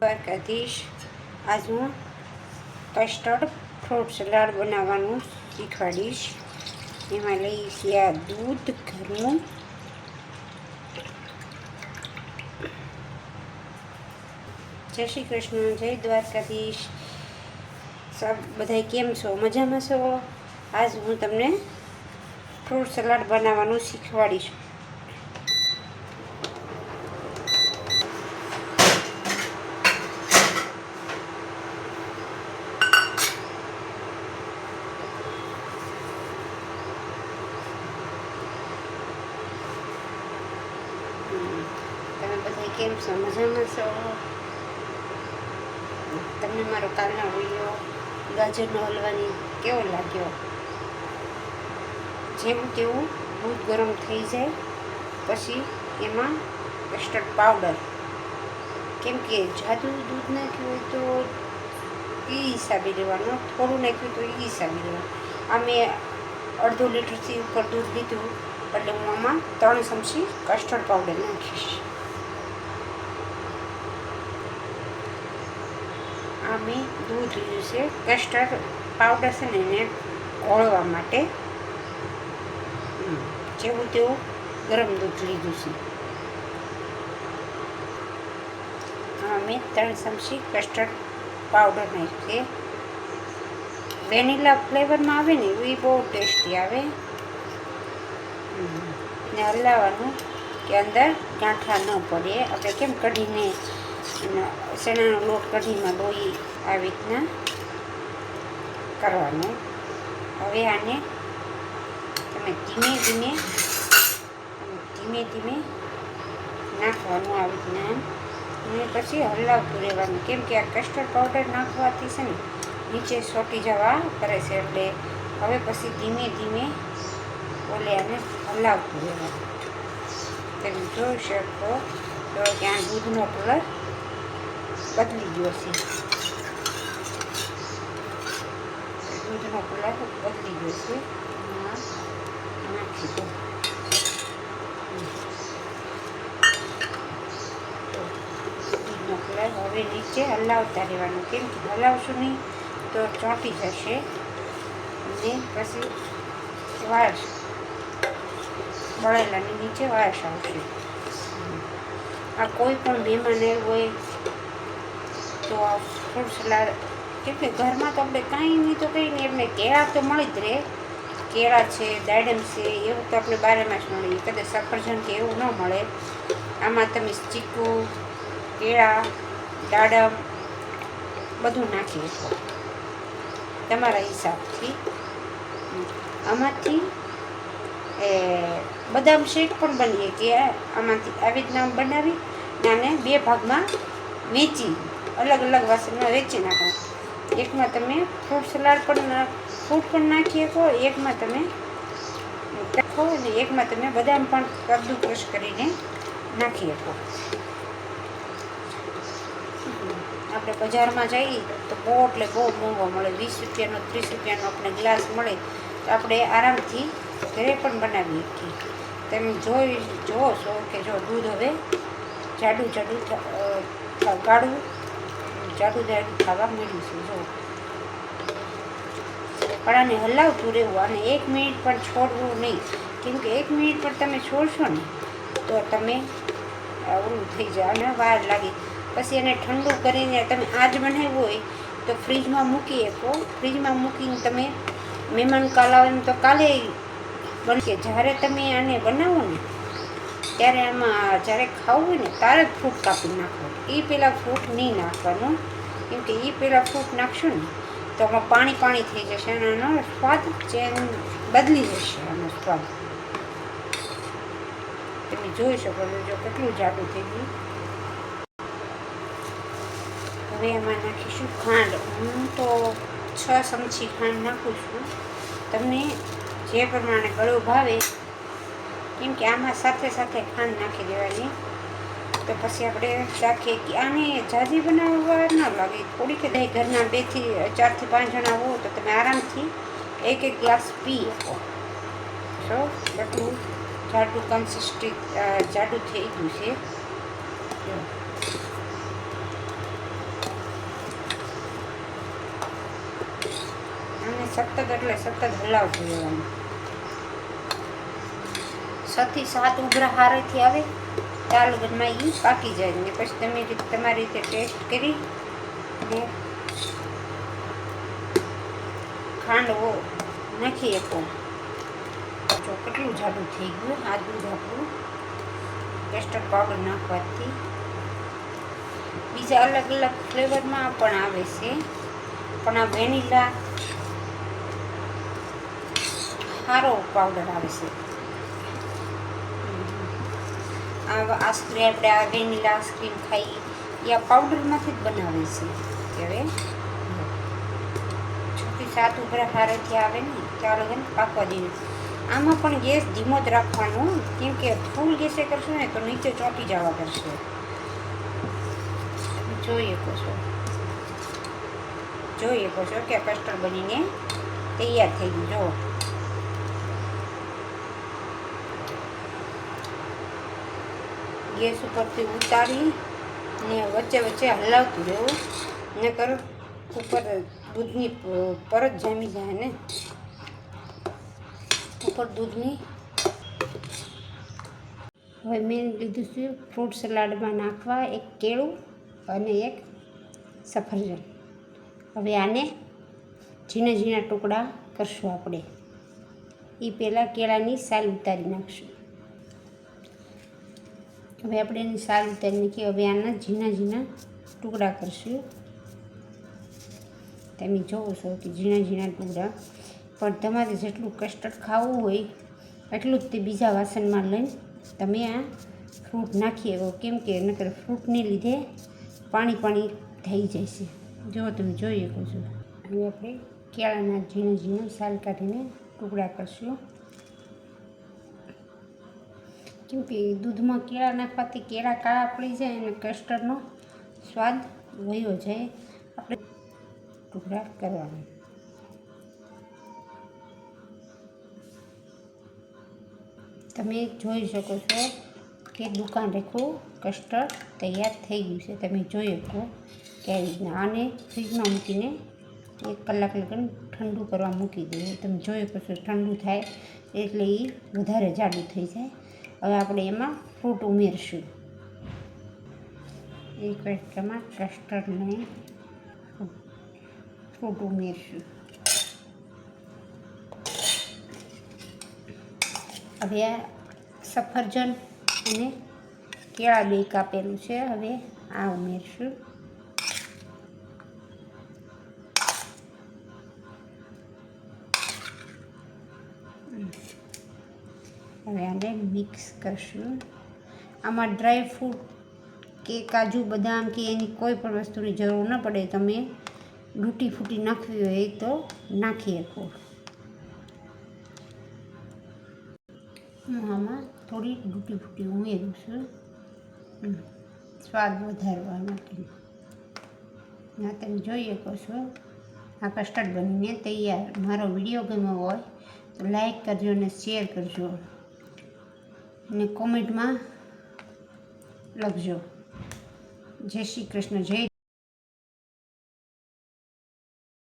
દ્વારકાધીશ આજ હું custard fruit salad બનાવવાનું શીખવાડીશ. એમાં લઈશ આ દૂધ ઘરનું. જય શ્રી કૃષ્ણ, જય દ્વારકાધીશ. સબ બધાય કેમ છો? મજામાં છો? આજ હું તમને ફ્રૂટ સલાડ બનાવવાનું શીખવાડીશ તમે બધા કેમ છો મજામાં છો તમને મારો કાલનો વીડિયો ગાજરનો હલવાની કેવો લાગ્યો જેવું તેવું દૂધ ગરમ થઈ જાય પછી એમાં કસ્ટર્ડ પાવડર કેમ કે જાદુ દૂધ નાખ્યું હોય તો એ હિસાબે લેવાનું થોડું નાખ્યું તો એ હિસાબે લેવાનું આ મેં અડધો લીટરથી ઉપર દૂધ લીધું એટલે હું આમાં ત્રણ ચમચી કસ્ટર્ડ પાવડર નાખીશ આ મેં દૂધ લીધું છે કસ્ટર્ડ પાવડર છે ને એને ઓળવા માટે. જેવું તેવું ગરમ દૂધ લીધું છે. અમે ત્રણ ચમચી કસ્ટર્ડ પાવડર નાખીએ. વેનીલા ફ્લેવરમાં આવે ને એ બહુ ટેસ્ટી આવે. ને હલાવવાનું કે અંદર ગાંઠા ન પડે. આપણે કેમ કઢીને ચણાનો લોટ કઢીમાં લોહી આવી રીતના કરવાનું. હવે આને તમે ધીમે ધીમે ધીમે ધીમે નાખવાનું આવી રીતના. અને પછી હલાવતું રહેવાનું. કેમ કે આ કસ્ટર્ડ પાવડર નાખવાથી છે ને નીચે સોટી જવા કરે છે એટલે હવે પછી ધીમે ધીમે ઓલે આને હલાવતું રહેવાનું. તમે જોઈ શકો તો ત્યાં દૂધનો કલર બદલી ગયો છે. દૂધનો કલર બદલી ગયો છે. દૂધનો કલર હવે નીચે હલાવતા રહેવાનું. કેમ કે હલાવશું નહીં તો ચોંટી જશે. અને પછી વાસ બળેલાની નીચે વાસ આવશે. આ કોઈ પણ મહેમાન હોય તો આ ફ્રૂટ સલાડ એટલે ઘરમાં તો આપણે કાંઈ નહીં તો કંઈ નહીં, એમને કેળા તો મળી જ રહે. કેળા છે, દાડમ છે, એવું તો આપણે બારેમાસ મળી. કદાચ સફરજન કે એવું ન મળે. આમાં તમે ચીકુ, કેળા, દાડમ બધું નાખી શકો. તમારા હિસાબથી. આમાંથી, એ, બદામ શેક પણ બનીએ કે આમાંથી આવી રીતના બનાવી અને બે ભાગમાં વેચી. અલગ અલગ વાસણમાં વેચી નાખો. એકમાં તમે ફ્રૂટ સલાડ પણ ફ્રૂટ પણ નાખી શકો, એકમાં તમે નાખો અને એકમાં તમે બદામ પણ કદ્દુ ક્રશ કરીને નાખી શકો. આપણે બજારમાં જઈએ તો બહુ એટલે બહુ મોંઘો મળે. વીસ રૂપિયાનો, ત્રીસ રૂપિયાનો આપણે ગ્લાસ મળે તો આપણે આરામથી ઘરે પણ બનાવી શકીએ. તમે જોઈ જુઓ છો કે જો દૂધ હવે જાડું જાડું થ- અ, જાય મળ્યું છે જો. પણ આને હલાવતું રહેવું અને એક મિનિટ પણ છોડવું નહીં. કેમ કે એક મિનિટ પણ તમે છોડશો ને તો તમે આવડું થઈ જાય અને વાર લાગે. પછી એને ઠંડુ કરીને તમે આજ બનાવ્યું હોય તો ફ્રીજમાં મૂકી શકો. ફ્રીજમાં મૂકીને તમે મહેમાન કાલ આવે તો કાલે બનશે જ્યારે તમે આને બનાવો ને ત્યારે આમાં જ્યારે ખાવું હોય ને ત્યારે જ ફ્રૂટ કાપી નાખવું એ પહેલાં ફ્રૂટ નહીં નાખવાનું. કેમ કે એ પહેલાં ફ્રૂટ નાખશું ને, તો આમાં પાણી પાણી થઈ જશે અને આનો સ્વાદ ચેન બદલી જશે આનો સ્વાદ. તમે જોઈ શકો છો જો કેટલું જાડું થઈ ગયું. હવે એમાં નાખીશું ખાંડ. હું તો છ ચમચી ખાંડ નાખું છું. તમને જે પ્રમાણે ગળો ભાવે કેમ કે આમાં સાથે સાથે ખાંડ નાખી દેવાની. તો પછી આપણે રાખીએ કે આને જાજી બનાવવા ન લાગે. થોડીક દહીં ઘરના બેથી ચારથી પાંચ જણા હો તો તમે આરામથી એક એક ગ્લાસ પી શકો. છો બધું જાડું કન્સિસ્ટી જાડું થઈ ગયું છે. અને સતત એટલે સતત હલાવતું રહેવાનું. છથી સાત ઉભરા હારેથી આવે લગનમાં એ પાકી જાય ને પછી તમે તમારી રીતે ટેસ્ટ કરી ને ખાંડવો નાખી શકો જો કેટલું જાડું થઈ ગયું, આ દૂધ આપણું કસ્ટર્ડ પાવડર નાખવાથી. બીજા અલગ અલગ ફ્લેવરમાં પણ આવે છે, પણ આ વેનીલા સારો પાવડર આવે છે. આ આઈસ્ક્રીમ આપણે આ વેનીલા આઈસ્ક્રીમ ખાઈ એ આ પાવડરમાંથી જ બનાવે છે. હવે છથી સાત ઉભરા હારેથી આવે ને ત્યાં લગન પાકવા દઈએ આમાં પણ ગેસ ધીમો જ રાખવાનો, કેમ કે ફૂલ ગેસે કરશો ને, તો નીચે ચોંટી જવા કરશે. જોઈએ શકો છો. જોઈ શકો છો કે કસ્ટર્ડ બનીને તૈયાર થઈ ગયું. જુઓ. ગેસ ઉપરથી ઉતારી ને વચ્ચે વચ્ચે હલાવતું રહેવું. નકર ઉપર દૂધની પરત જામી જાય ને. ઉપર દૂધની. હવે મેં લીધું છે ફ્રૂટ સલાડમાં નાખવા એક કેળું અને એક સફરજન. હવે આને ઝીણા ઝીણા ટુકડા કરશું આપણે. એ પહેલાં કેળાની સાલ ઉતારી નાખશું. હવે આપણે એની સારી ઉતારી નાખી હવે આના ઝીણા ઝીણા ટુકડા કરશું. તમે જોવો છો કે ઝીણા ઝીણા ટુકડા. પણ તમારે જેટલું કસ્ટર્ડ ખાવું હોય, એટલું જ તે બીજા વાસણમાં લઈને તમે આ ફ્રૂટ નાખી શકો. કેમ કે નકર ફ્રૂટને લીધે પાણી પાણી થઈ જશે જો તમે જોઈ શકો છો. હવે આપણે કેળાના ઝીણા ઝીણા સાલ કાઢીને ટુકડા કરશું. કેમ કે દૂધમાં કેળા નાખવાથી કેળા કાળા પડી જાય અને કસ્ટર્ડનો સ્વાદ વયો જાય. આપણે ટુકડા કરવાના. તમે જોઈ શકો છો કે દુકાન રેખું કસ્ટર્ડ તૈયાર થઈ ગયું છે. તમે જોઈ શકો કેવી રીતના આને ફ્રીજમાં મૂકીને એક કલાક લગન ઠંડુ કરવા મૂકી દઈએ. તમે જોઈ શકો છો ઠંડુ થાય એટલે એ વધારે જાડું થઈ જાય. હવે આપણે એમાં ફ્રૂટ ઉમેરશું. એક વાટકામાં કસ્ટર્ડને ફ્રૂટ ઉમેરશું. હવે આ સફરજન અને કેળા બે કાપેલું છે. હવે આ ઉમેરશું. હવે આને મિક્સ કરશું. આમાં ડ્રાય ફ્રૂટ કે કાજુ, બદામ કે એની કોઈ પણ વસ્તુની જરૂર ન પડે, તમે ડૂટી ફૂટી નાખવી હોય તો નાખી શકો. હું આમાં થોડી ડૂટી ફૂટી ઉમેરું છું. સ્વાદ વધારવા માટે. તમે જોઈ શકો છો. આ કસ્ટર્ડ બનીને તૈયાર. મારો વીડિયો ગમ્યો હોય તો લાઈક કરજો અને શેર કરજો. અને કોમેન્ટમાં લખજો. જય શ્રી કૃષ્ણ જય